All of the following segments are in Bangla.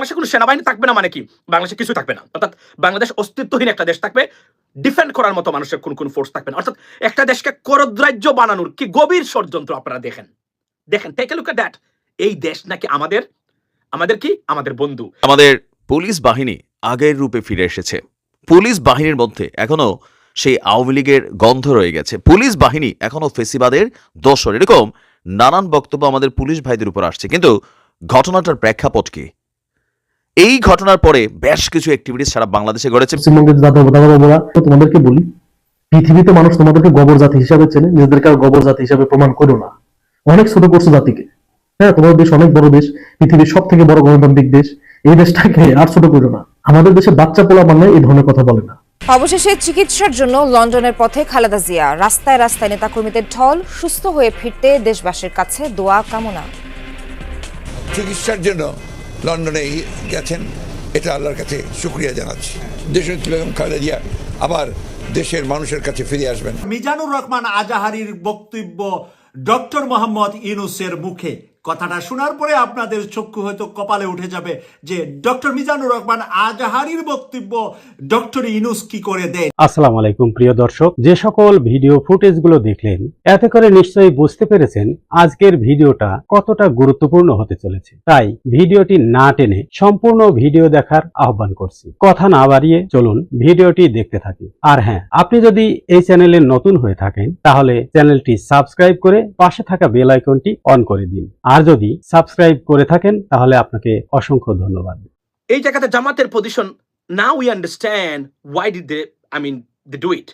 বাংলাদেশে কোনো সেনাবাহিনী থাকবে না মানে কি? বাংলাদেশে কিছু থাকবে না। অর্থাৎ বাংলাদেশ অস্তিত্বহীন একটা দেশ থাকবে ডিফেন্ড করার মতো মানুষের কোন কোন ফোর্স থাকবে না। অর্থাৎ একটা দেশকে করদ্রাজ্য বানানোর কি গভীর ষড়যন্ত্র আপনারা দেখেন? দেখেন টেক লুক দ্যাট এই দেশ নাকি আমাদের আমাদের কি? আমাদের বন্ধু। আমাদের পুলিশ বাহিনী আগের রূপে ফিরে এসেছে। পুলিশ বাহিনীর মধ্যে এখনও সেই আওয়ামী লীগের গন্ধ রয়ে গেছে। পুলিশ বাহিনী এখনও ফেসিবাদের দোষর। এরকম নানান বক্তব্য আমাদের পুলিশ ভাইদের উপর আসছে। কিন্তু ঘটনাটার প্রেক্ষাপট কি? এই ঘটনার পরে বেশ কিছু অ্যাক্টিভিটিস সারা বাংলাদেশে ঘটেছে পশ্চিমবঙ্গের দাদা তো তোমাদেরকে বলি পৃথিবীতে মানুষ তোমাদেরকে গবর জাতি হিসাবে চেনে নিজেদেরকে আর গবর জাতি হিসাবে প্রমাণ করো না। অনেক ছোট করছ জাতিকে। হ্যাঁ তোমাদের দেশ অনেক বড় দেশ পৃথিবীর সব থেকে বড় গণতান্ত্রিক দেশ এই দেশটাকে আর ছোট করো না। আমাদের দেশে বাচ্চা পোলা মানে এই ধরনের কথা বলে না। অবশেষে চিকিৎসার জন্য লন্ডনের পথে খালেদা জিয়া রাস্তায় রাস্তায় নেতাকর্মীদের ঢল সুস্থ হয়ে ফিরতে দেশবাসীর কাছে দোয়া কামনা। চিকিৎসার জন্য লন্ডনে গেছেন। এটা আল্লাহর কাছে শুক্রিয়া জানাচ্ছি। দেশের বেগম খালেদিয়া, আবার দেশের মানুষের কাছে ফিরে আসবেন। মিজানুর রহমান আজাহারির বক্তব্য ডক্টর মোহাম্মদ ইনুসের মুখে। কথাটা শোনার পরে আপনাদের চক্ষু হয়তো কপালে উঠে যাবে যে ডক্টর মিজানুর রহমান আজাহারির বক্তব্য ডক্টর ইউনুস কি করে দেয় আসসালামু আলাইকুম, প্রিয় দর্শক। যে সকল ভিডিও ফুটেজগুলো দেখলেন, এতে করে নিশ্চয়ই বুঝতে পেরেছেন আজকের ভিডিওটা কতটা গুরুত্বপূর্ণ হতে চলেছে। তাই ভিডিওটি না টেনে সম্পূর্ণ ভিডিও দেখার আহ্বান করছি। কথা না বাড়িয়ে চলুন ভিডিওটি দেখতে থাকি। আর হ্যাঁ আপনি যদি এই চ্যানেলে নতুন হয়ে থাকেন, তাহলে চ্যানেলটি সাবস্ক্রাইব করে পাশে থাকা বেল আইকনটি অন করে দিন। আর যদি সাবস্ক্রাইব করে থাকেন, তাহলে আপনাকে অসংখ্য ধন্যবাদ। এই জায়গাতে জামাতের position now we understand why did they I mean they do it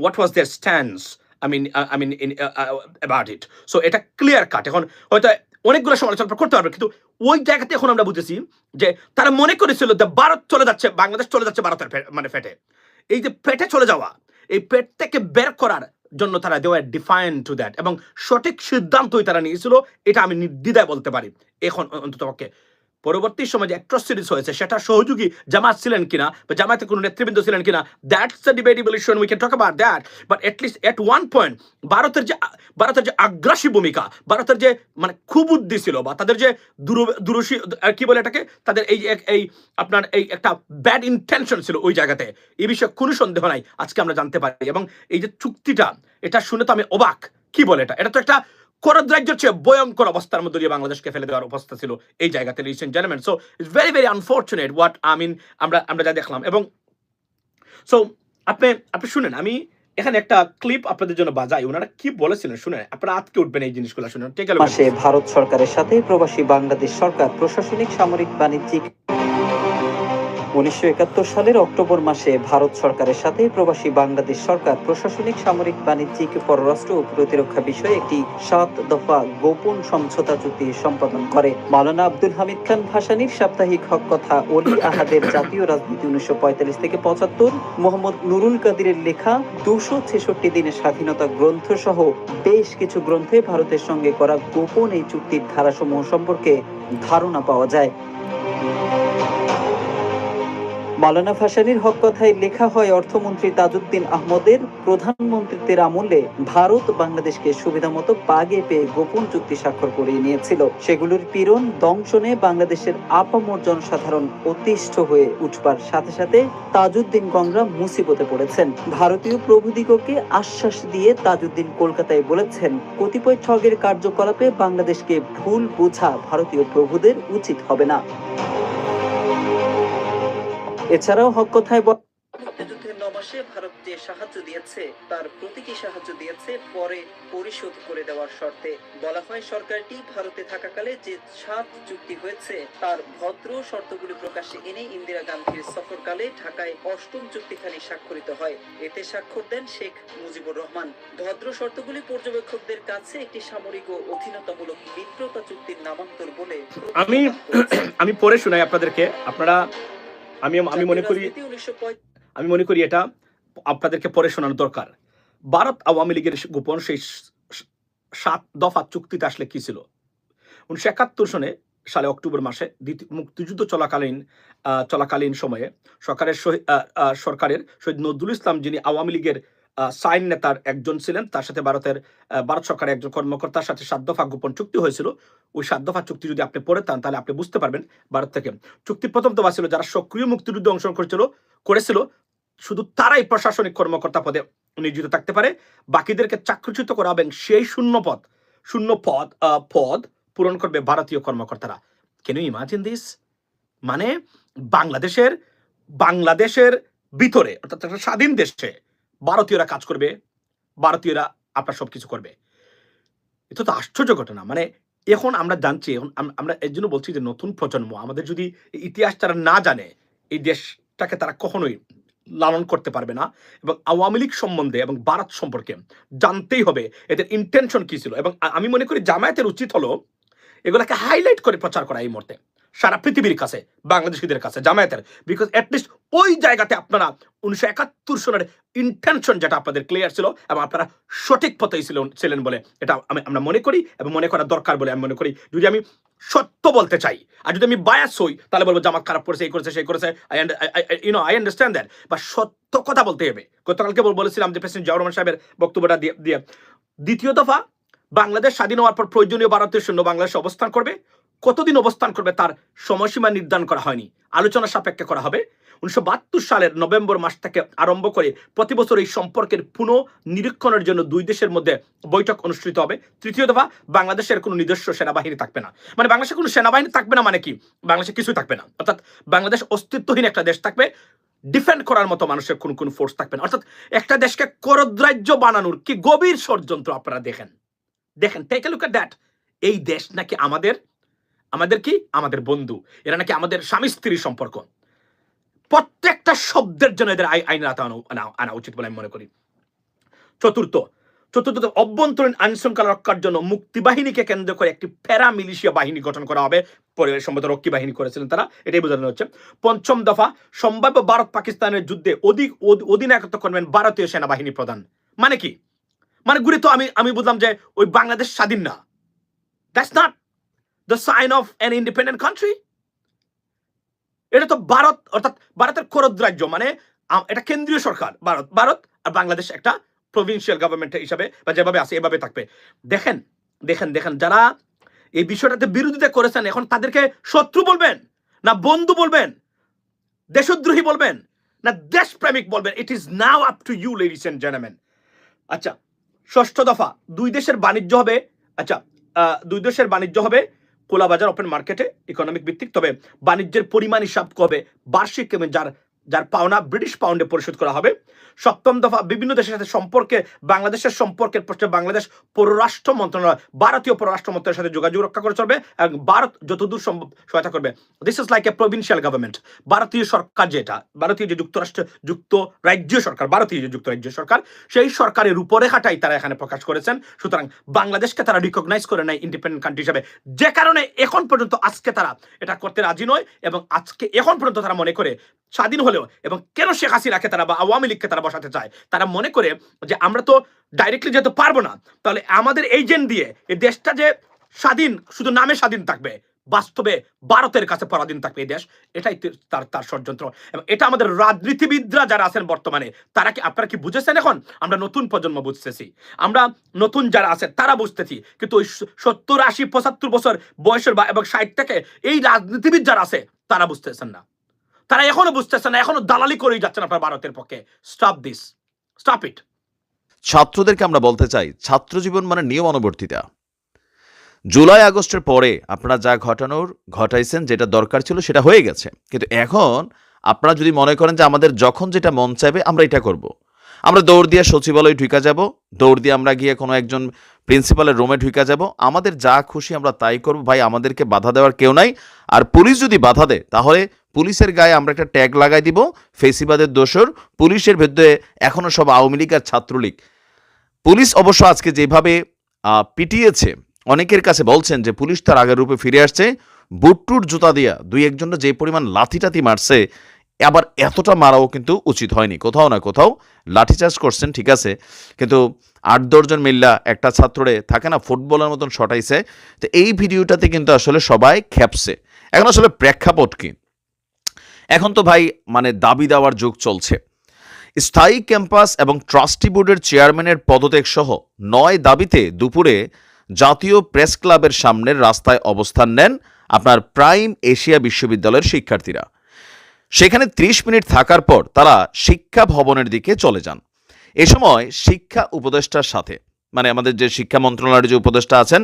what was their stands I mean I mean in about it so এটা ক্লিয়ার কাট এখন হয়তো অনেকগুলো সমালোচনা করতে পারবে কিন্তু ওই জায়গাতে এখন আমরা বুঝেছি যে তারা মনে করেছিল যে ভারত চলে যাচ্ছে, বাংলাদেশ চলে যাচ্ছে ভারতের মানে ফেটে। এই যে পেটে চলে যাওয়া, এই পেট থেকে বের করার জন্য তারা দেওয়া ডিফাইন টু দ্যাট এবং সঠিক সিদ্ধান্তই তারা নিয়েছিল, এটা আমি নির্দ্বিধায় বলতে পারি। এখন অন্তত পক্ষে পরবর্তী সময় যে অ্যাট্রসিটিস হয়েছে সেটা সহযোগী জামাত ছিলেন কিনা বা জামাতে কোনো নেতৃবৃন্দ ছিলেন কিনা that's the debatable issue we can talk about that but at least at one point ভারতের যে ভারতের যে আগ্রাসী ভূমিকা ভারতের যে মানে খুবুদ্ধি ছিল বা তাদের যে দূর- দূরশী আহ, কি বলে এটাকে তাদের এই এই আপনার এই একটা ব্যাড ইন্টেনশন ছিল ওই জায়গাতে। এই বিষয়ে কোনো সন্দেহ নাই আজকে আমরা জানতে পারি। এবং এই যে চুক্তিটা এটা শুনে তো আমি অবাক। কি বলে এটা? এটা তো একটা করদ্রাজ্যের চেয়ে ভয়ঙ্কর অবস্থার মধ্যে দিয়ে বাংলাদেশকে ফেলে দেওয়ার অবস্থা ছিল এই জায়গাতে recent gentleman so it's very very unfortunate what I mean আমরা আমরা যা দেখলাম। এবং সো আপনি আপনি শুনেন, আমি এখানে একটা ক্লিপ আপনাদের জন্য বাজাই। ওনারা কি বলেছিলেন শুনে আপনারা আজকে উঠবেন এই জিনিসগুলো শুনে ঠিক আছে ভারত সরকারের সাথে প্রবাসী বাংলাদেশ সরকার প্রশাসনিক, সামরিক, বাণিজ্যিক উনিশশো একাত্তর সালের অক্টোবর মাসে ভারত সরকারের সাথে প্রবাসী বাংলাদেশ সরকার প্রশাসনিক, সামরিক, বাণিজ্যিক, পররাষ্ট্র ও প্রতিরক্ষা বিষয়ে একটি সাত দফা গোপন সমঝোতা চুক্তি সম্পাদন করে। মাওলানা আব্দুল হামিদ খান ভাসানীর সাপ্তাহিক হক কথা অলি আহাদের জাতীয় রাজনীতি উনিশশো পঁয়তাল্লিশ থেকে পঁচাত্তর, মোহাম্মদ নুরুল কাদিরের লেখা দুশো ছেষট্টি দিনের স্বাধীনতা গ্রন্থ সহ বেশ কিছু গ্রন্থে ভারতের সঙ্গে করা গোপন এই চুক্তির ধারাসমূহ সম্পর্কে ধারণা পাওয়া যায়। মালানা ভাসানীর হক কথায় লেখা হয় অর্থমন্ত্রী তাজউদ্দিন আহমদের প্রধানমন্ত্রীত্বের আমলে ভারত বাংলাদেশকে সুবিধামতো পাগে পেয়ে গোপন চুক্তি স্বাক্ষর করিয়ে নিয়েছিল। সেগুলোর পীড়ন, দংশনে বাংলাদেশের আপামর জনসাধারণ অতিষ্ঠ হয়ে উঠবার সাথে সাথে তাজউদ্দিন গংরা মুসিবতে পড়েছেন। ভারতীয় প্রভুদিগকে আশ্বাস দিয়ে তাজউদ্দিন কলকাতায় বলেছেন, কতিপয় ঠগের কার্যকলাপে বাংলাদেশকে ভুল বোঝা ভারতীয় প্রভুদের উচিত হবে না। এছাড়াও হক কথায় মুক্তিযুদ্ধের ভারত যে সাহায্য দিয়েছে তার প্রতীকী সাহায্য দিয়েছে পরে পরিশোধ করে দেওয়ার শর্তে। বলা হয় সরকারটি ভারতে থাকাকালে যে সাত চুক্তি হয়েছে তার ভদ্র শর্তগুলি প্রকাশে এনে ইন্দিরা গান্ধীর সফরকালে ঢাকায় অষ্টম চুক্তিখানি স্বাক্ষরিত হয়। এতে স্বাক্ষর দেন শেখ মুজিবুর রহমান। ভদ্র শর্তগুলি পর্যবেক্ষকদের কাছে একটি সামরিক ও অধীনতামূলক মিত্রতা চুক্তির নামান্তর বলে আমি আমি পড়ে শোনাই আপনাদেরকে। আপনারা আমি আমি মনে করি আমি মনে করি এটা আপনাদেরকে পরে শোনানো দরকার। ভারত আওয়ামী লীগের গোপন সেই সাত দফা চুক্তিতে আসলে কি ছিল? উনিশশো একাত্তর সনে সালে অক্টোবর মাসে দ্বিতীয় মুক্তিযুদ্ধ চলাকালীন চলাকালীন সময়ে সরকারের সরকারের শহীদ নজরুল ইসলাম যিনি আওয়ামী লীগের সাইন নেতার একজন ছিলেন। তার সাথে ভারতের ভারত সরকারের একজন কর্মকর্তার সাথে সাত দফা গোপন চুক্তি হয়েছিল। ওই সাত দফা চুক্তি যদি আপনি পড়ে তান তাহলে আপনি বুঝতে পারবেন ভারত থেকে। চুক্তি প্রথম দফা ছিল, যারা সক্রিয় মুক্তিযুদ্ধে অংশগ্রহণ করেছিল করেছিল, শুধু তারাই প্রশাসনিক কর্মকর্তা পদে নিয়োজিত থাকতে পারে। বাকিদেরকে চাকরিচ্যুত করা এবং সেই শূন্য পদ শূন্য পদ পদ পূরণ করবে ভারতীয় কর্মকর্তারা। কেন ইমাজিন দিস মানে বাংলাদেশের বাংলাদেশের ভিতরে, অর্থাৎ একটা স্বাধীন দেশে ভারতীয়রা কাজ করবে, ভারতীয়রা আপনার সব কিছু করবে। এটা তো আশ্চর্য ঘটনা। মানে এখন আমরা জানছি, এখন আমরা এর জন্য বলছি যে নতুন প্রজন্ম আমাদের যদি ইতিহাস তারা না জানে, এই দেশটাকে তারা কখনোই লালন করতে পারবে না এবং আওয়ামী লীগ সম্বন্ধে এবং ভারত সম্পর্কে জানতেই হবে এদের ইন্টেনশন কী ছিল। এবং আমি মনে করি জামায়াতের উচিত হলো এগুলাকে হাইলাইট করে প্রচার করা এই মুহূর্তে। সারা পৃথিবীর কাছে, বাংলাদেশিদের কাছে, জামায়াতের বিকজ অ্যাটলিস্ট ওই জায়গাতে আপনারা উনিশশো একাত্তর সনের ইন্টেনশন যেটা আপনাদের ক্লিয়ার ছিল এবং আপনারা সঠিক পথেই ছিলেন ছিলেন বলে এটা আমি, আমরা মনে করি এবং মনে করা দরকার বলে আমি মনে করি। যদি আমি সত্য বলতে চাই, আর যদি আমি বায়াস হই, তাহলে বলব জামাত খারাপ করেছে, এই করেছে, সেই করেছে I you know I understand that বা সত্য কথা বলতে হবে। গতকালকে বলেছিলাম যে প্রেসিডেন্ট জিয়াউর সাহেবের বক্তব্যটা দিয়ে দিয়ে, দ্বিতীয় দফা, বাংলাদেশ স্বাধীন হওয়ার পর প্রয়োজনীয় ভারতীয় সৈন্য বাংলাদেশে অবস্থান করবে কতদিন অবস্থান করবে তার সময়সীমা নির্ধারণ করা হয়নি। আলোচনা সাপেক্ষে করা হবে। উনিশশো বাহাত্তর সালের নভেম্বর মাস থেকে আরম্ভ করে প্রতি বছর এই সম্পর্কের পুনঃ নিরীক্ষণের জন্য দুই দেশের মধ্যে বৈঠক অনুষ্ঠিত হবে। তৃতীয় দফা, বাংলাদেশের কোনো নিজস্ব সেনাবাহিনী থাকবে না। মানে বাংলাদেশে কোনো সেনাবাহিনী থাকবে না মানে কি? বাংলাদেশে কিছুই থাকবে না। অর্থাৎ বাংলাদেশ অস্তিত্বহীন একটা দেশ থাকবে। ডিফেন্ড করার মতো মানুষের কোন কোন ফোর্স থাকবে না। অর্থাৎ একটা দেশকে করদ্রাজ্য বানানোর কি গভীর ষড়যন্ত্র আপনারা দেখেন। দেখেন টেক এ লুক দ্যাট এই দেশ নাকি আমাদের আমাদের কি? আমাদের বন্ধু। এরা নাকি আমাদের স্বামী স্ত্রীর সম্পর্ক। প্রত্যেকটা শব্দের জন্য এদের আই- আইনের আওতা আনা- আনা উচিত বলে আমি মনে করি। চতুর্থ চতুর্থ অভ্যন্তরীণ আইন শৃঙ্খলা রক্ষার জন্য মুক্তিবাহিনীকে কেন্দ্র করে একটি প্যারা মিলিশিয়া বাহিনী গঠন করা হবে। পরে সম্ভবত রক্ষী বাহিনী করেছিলেন তারা। এটাই বোঝানো হচ্ছে। পঞ্চম দফা, সম্ভাব্য ভারত পাকিস্তানের যুদ্ধে অধিক অধি- অধিনায়কত্ব করবেন ভারতীয় সেনাবাহিনী প্রধান। মানে কি? মানে ঘুরে তো আমি আমি বুঝলাম যে ওই বাংলাদেশ স্বাধীন না। That's not the sign of an independent country এটা তো ভারত, অর্থাৎ ভারতের খরদ রাজ্য মানে এটা কেন্দ্রীয় সরকার, ভারত। ভারত আর বাংলাদেশ একটা প্রভিন্সিয়াল গভর্নমেন্ট হিসাবে, বা যেভাবে আছে, এভাবে থাকবে। দেখেন দেখেন দেখেন, যারা এই বিষয়টাতে বিরোধিতা করেছেন, এখন তাদেরকে শত্রু বলবেন, না বন্ধু বলবেন, দেশদ্রোহী বলবেন, না দেশপ্রেমিক বলবেন it is now up to you ladies and gentleman আচ্ছা ষষ্ঠ দফা, দুই দেশের বাণিজ্য হবে আচ্ছা দুই দেশের বাণিজ্য হবে কোলাবাজার ওপেন মার্কেটে ইকোনমিক ভিত্তিক। তবে বাণিজ্যের পরিমাণ হিসাব কবে? বার্ষিক যার যার পাওনা ব্রিটিশ পাউন্ডে পরিশোধ করা হবে। সপ্তম দফা বিভিন্ন দেশের সাথে সম্পর্কে, বাংলাদেশের সম্পর্কের প্রশ্নে বাংলাদেশ পররাষ্ট্র মন্ত্রণালয়, ভারতীয় পররাষ্ট্র মন্ত্রণালয়ের সাথে যোগাযোগ রক্ষা করে চলবে এবং ভারত যতদূর সম্ভব সহায়তা করবে। This is like a provincial government ভারতীয় সরকার যেটা, ভারতীয় যে যুক্তরাষ্ট্র, যুক্ত রাজ্য সরকার, ভারতীয় যে যুক্তরাজ্য সরকার, সেই সরকারের রূপরেখাটাই তারা এখানে প্রকাশ করেছেন। সুতরাং বাংলাদেশকে তারা রিকগনাইজ করে নেয় ইন্ডিপেন্ডেন্ট কান্ট্রি হিসাবে। যে কারণে এখন পর্যন্ত আজকে তারা এটা করতে রাজি নয় এবং আজকে এখন পর্যন্ত তারা মনে করে স্বাধীন হলেও এবং কেন শেখ হাসিনাকে তারা বা আওয়ামী লীগকে তারা বসাতে চায়? তারা মনে করে যে আমরা তো ডাইরেক্টলি যেতে পারব না, তাহলে আমাদের এজেন্ট দিয়ে এই দেশটা যে স্বাধীন, শুধু নামে স্বাধীন থাকবে, বাস্তবে ভারতের কাছে পরাধীন থাকবে এই দেশ, এটাই তার তার ষড়যন্ত্র। এবং এটা আমাদের রাজনীতিবিদরা যারা আছেন বর্তমানে, তারা কি, আপনারা কি বুঝেছেন এখন? আমরা নতুন প্রজন্ম বুঝতেছি। আমরা নতুন যারা আছে, তারা বুঝতেছি। কিন্তু ওই সত্তর, আশি, পঁচাত্তর বছর বয়সের বা, এবং ষাট থেকে এই রাজনীতিবিদ যারা আছে, তারা বুঝতেছেন না। তারা এখনও বুঝতেছে না, এখনও দালালি করেই যাচ্ছেন আপনার ভারতের পক্ষে। স্টপ দিস স্টপ ইট ছাত্রদেরকে আমরা বলতে চাই, ছাত্র জীবন মানে নিয়মানুবর্তিতা। জুলাই, আগস্টের পরে আপনারা যা ঘটানোর, ঘটাইছেন, যেটা দরকার ছিল সেটা হয়ে গেছে। কিন্তু এখন আপনারা যদি মনে করেন যে আমাদের যখন যেটা মন চাইবে, আমরা এটা করব। আমরা দৌড় দিয়ে সচিবালয়ে ঢুকা যাব। দৌড় দিয়ে আমরা গিয়ে কোনো একজন প্রিন্সিপালের রুমে ঢুকা যাব। আমাদের যা খুশি আমরা তাই করব। ভাই, আমাদেরকে বাধা দেওয়ার কেউ নাই। আর পুলিশ যদি বাধা দেয়, তাহলে পুলিশের গায়ে আমরা একটা ট্যাগ লাগাই দিব, ফেসিবাদের দোষর। পুলিশের ভেতরে এখনও সব আওয়ামী লীগ আর ছাত্রলীগ। পুলিশ অবশ্য আজকে যেভাবে পিটিয়েছে, অনেকের কাছে বলছেন যে পুলিশ তার আগের রূপে ফিরে আসছে। বুটটুর জুতা দিয়া দুই একজনটা যে পরিমাণ লাথি টাথি মারছে আবার এতটা মারাও কিন্তু উচিত হয়নি। কোথাও না কোথাও লাঠিচার্জ করছেন, ঠিক আছে। কিন্তু আট দশজন মিল্লা একটা ছাত্ররে থাকে না, ফুটবলের মতন শটাইছে তো এই ভিডিওটাতে কিন্তু আসলে সবাই খেপছে। এখন আসলে প্রেক্ষাপট কি? এখন তো ভাই মানে দাবি দেওয়ার যুগ চলছে। স্থায়ী ক্যাম্পাস এবং ট্রাস্টি বোর্ডের চেয়ারম্যানের পদত্যাগ সহ নয় দাবিতে দুপুরে জাতীয় প্রেস ক্লাবের সামনের রাস্তায় অবস্থান নেন আপনার প্রাইম এশিয়া বিশ্ববিদ্যালয়ের শিক্ষার্থীরা। সেখানে ত্রিশ মিনিট থাকার পর তারা শিক্ষা ভবনের দিকে চলে যান। এ সময় শিক্ষা উপদেষ্টার সাথে মানে আমাদের যে শিক্ষা মন্ত্রণালয়ের যে উপদেষ্টা আছেন,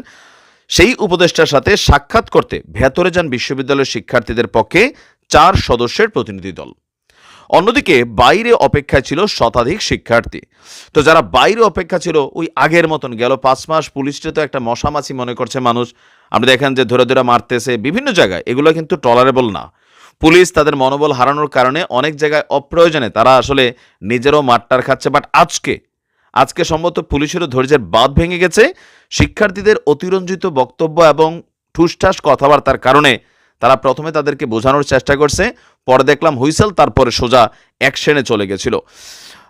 সেই উপদেষ্টার সাথে সাক্ষাৎ করতে ভেতরে যান বিশ্ববিদ্যালয়ের শিক্ষার্থীদের পক্ষে চার সদস্যের প্রতিনিধি দল। অন্যদিকে বাইরে অপেক্ষা ছিল শতাধিক শিক্ষার্থী। তো যারা বাইরে অপেক্ষা ছিল, ওই আগের মতন গেল পাঁচ মাস পুলিশটা তো একটা মশামাছি মনে করছে মানুষ। আপনি দেখেন যে ধরে ধরে মারতেছে বিভিন্ন জায়গায়, এগুলো কিন্তু টলারেবল না। পুলিশ তাদের মনোবল হারানোর কারণে অনেক জায়গায় অপ্রয়োজনে তারা আসলে নিজেরও মারটার খাচ্ছে। বাট আজকে আজকে সম্ভবত পুলিশেরও ধৈর্যের বাঁধ ভেঙে গেছে। শিক্ষার্থীদের অতিরঞ্জিত বক্তব্য এবং ঠুসঠাস কথাবার্তার কারণে তারা প্রথমে তাদেরকে বোঝানোর চেষ্টা করছে। পরে দেখলাম হুইসেল তারপরে সোজা অ্যাকশনে চলে গেছিল।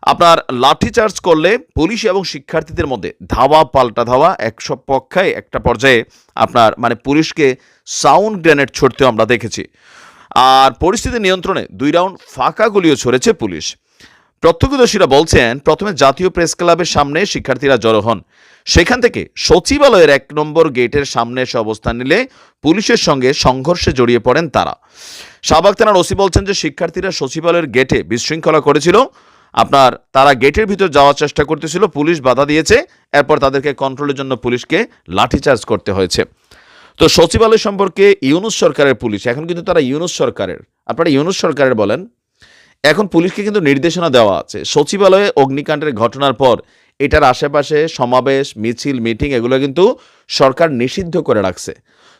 আপনার লাঠিচার্জ করলে পুলিশ এবং শিক্ষার্থীদের মধ্যে ধাওয়া পাল্টা ধাওয়া একশো পক্ষায় একটা পর্যায়ে আপনার মানে পুলিশকে সাউন্ড গ্রেনেড ছড়তেও আমরা দেখেছি। আর পরিস্থিতি নিয়ন্ত্রণে দুই রাউন্ড ফাঁকা গুলিও ছড়েছে পুলিশ। প্রত্যক্ষদর্শীরা বলছেন, প্রথমে জাতীয় প্রেস ক্লাবের সামনে শিক্ষার্থীরা জড়ো হন। সেখান থেকে সচিবালয়ের এক নম্বর গেটের সামনে এসে অবস্থান নিলে পুলিশের সঙ্গে সংঘর্ষে জড়িয়ে পড়েন তারা। শাহবাগ থানার ওসি বলছেন যে, শিক্ষার্থীরা সচিবালয়ের গেটে বিশৃঙ্খলা করেছিল। আপনার, তারা গেটের ভিতর যাওয়ার চেষ্টা করতেছিল, পুলিশ বাধা দিয়েছে। এরপর তাদেরকে কন্ট্রোলের জন্য পুলিশকে লাঠিচার্জ করতে হয়েছে। তো সচিবালয় সম্পর্কে ইউনুস সরকারের পুলিশ, এখন কিন্তু তারা ইউনুস সরকারের। আপনারা ইউনুস সরকারের বলেন, এখন পুলিশকে কিন্তু নির্দেশনা দেওয়া আছে। সচিবালয়ে অগ্নিকাণ্ডের ঘটনার পর এটার আশেপাশে সমাবেশ, মিছিল, মিটিং, এগুলো কিন্তু সরকার নিষিদ্ধ করে রাখছে।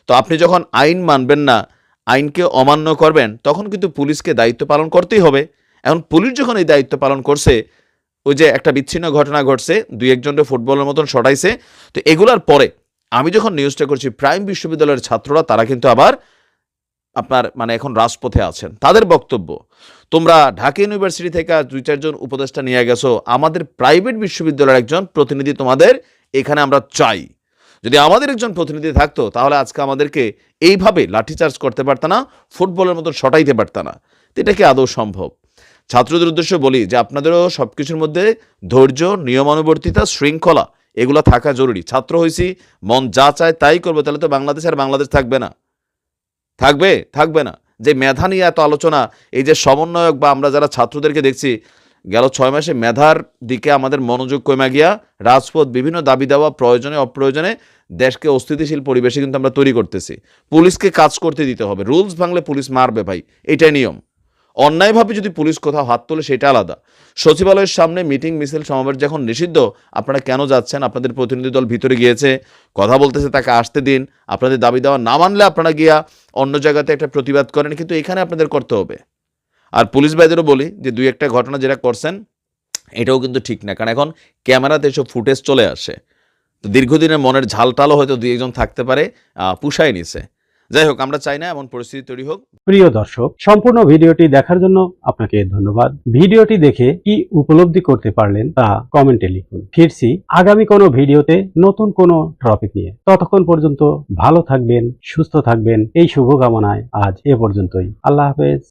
তো আপনি যখন আইন মানবেন না, আইনকে অমান্য করবেন, তখন কিন্তু পুলিশকে দায়িত্ব পালন করতেই হবে। এখন পুলিশ যখন এই দায়িত্ব পালন করছে, ওই যে একটা বিচ্ছিন্ন ঘটনা ঘটছে দুই একজনকে ফুটবলের মতন সটাইছে তো এগুলার পরে আমি যখন নিউজটা করছি, প্রাইম বিশ্ববিদ্যালয়ের ছাত্ররা, তারা কিন্তু আবার আপনার মানে এখন রাজপথে আছেন। তাদের বক্তব্য, তোমরা ঢাকা ইউনিভার্সিটি থেকে দুই চারজন উপদেষ্টা নিয়ে গেছো, আমাদের প্রাইভেট বিশ্ববিদ্যালয়ের একজন প্রতিনিধি তোমাদের এখানে আমরা চাই। যদি আমাদের একজন প্রতিনিধি থাকতো, তাহলে আজকে আমাদেরকে এইভাবে লাঠিচার্জ করতে পারত না, ফুটবলের মতো সটাইতে পারত না। এটা কি আদৌ সম্ভব? ছাত্রদের উদ্দেশ্যে বলি যে, আপনাদেরও সব কিছুর মধ্যে ধৈর্য, নিয়মানুবর্তিতা, শৃঙ্খলা এগুলো থাকা জরুরি। ছাত্র হয়েছি মন যা চায় তাই করব, তাহলে তো বাংলাদেশ আর বাংলাদেশ থাকবে না। থাকবে? থাকবে না। যে মেধা নিয়ে এত আলোচনা, এই যে সমন্বয়ক বা আমরা যারা ছাত্রদেরকে দেখছি, গেল ছয় মাসে মেধার দিকে আমাদের মনোযোগ কমে গিয়া রাজপথ, বিভিন্ন দাবি দেওয়া, প্রয়োজনে, অপ্রয়োজনে দেশকে অস্থিতিশীল পরিবেশে কিন্তু আমরা তৈরি করতেছি। পুলিশকে কাজ করতে দিতে হবে। রুলস ভাঙলে পুলিশ মারবে ভাই। এটাই নিয়ম। অন্যায়ভাবে যদি পুলিশ কোথাও হাত তোলে, সেটা আলাদা। সচিবালয়ের সামনে মিটিং, মিছিল, সমাবেশ যখন নিষিদ্ধ, আপনারা কেন যাচ্ছেন? আপনাদের প্রতিনিধি দল ভিতরে গিয়েছে, কথা বলতেছে, তাকে আসতে দিন। আপনাদের দাবি দেওয়া না মানলে আপনারা গিয়া অন্য জায়গাতে একটা প্রতিবাদ করেন, কিন্তু এখানে আপনাদের করতে হবে। আর পুলিশ ভাইদেরও বলি যে, দুই একটা ঘটনা যেটা করছেন, এটাও কিন্তু ঠিক না। কারণ এখন ক্যামেরাতে এসব ফুটেজ চলে আসে। তো দীর্ঘদিনের মনের ঝালটালও হয়তো দুই একজন থাকতে পারে পুষায় নিছে। যাই হোক, আমরা চাই না এমন পরিস্থিতি তৈরি হোক। প্রিয় দর্শক, সম্পূর্ণ ভিডিওটি দেখার জন্য আপনাকে ধন্যবাদ। ভিডিওটি দেখে কি উপলব্ধি করতে পারলেন তা কমেন্টে লিখুন। ফিরছি আগামী কোনো ভিডিওতে নতুন কোনো টপিক নিয়ে। ততক্ষণ পর্যন্ত ভালো থাকবেন, সুস্থ থাকবেন। এই শুভকামনায় আজ এ পর্যন্তই। আল্লাহ হাফেজ।